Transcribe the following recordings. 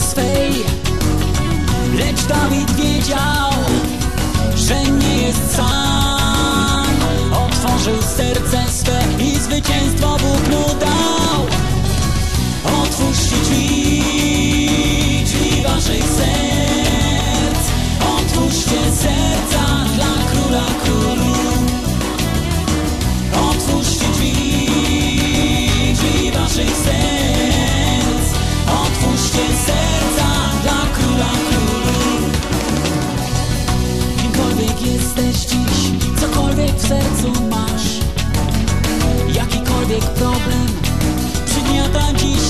swej. Lecz Dawid wiedział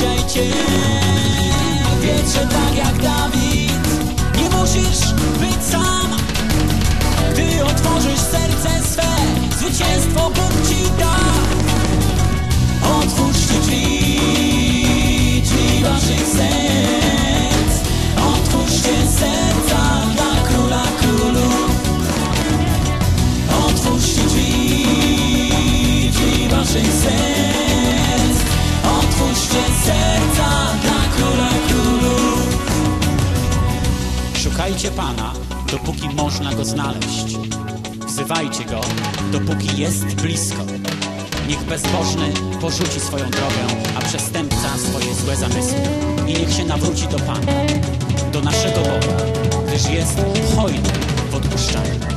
Przepraszajcie Szukajcie Pana, dopóki można Go znaleźć. Wzywajcie Go, dopóki jest blisko. Niech bezbożny porzuci swoją drogę, a przestępca swoje złe zamysły. I niech się nawróci do Pana, do naszego Boga, gdyż jest hojny w odpuszczaniu.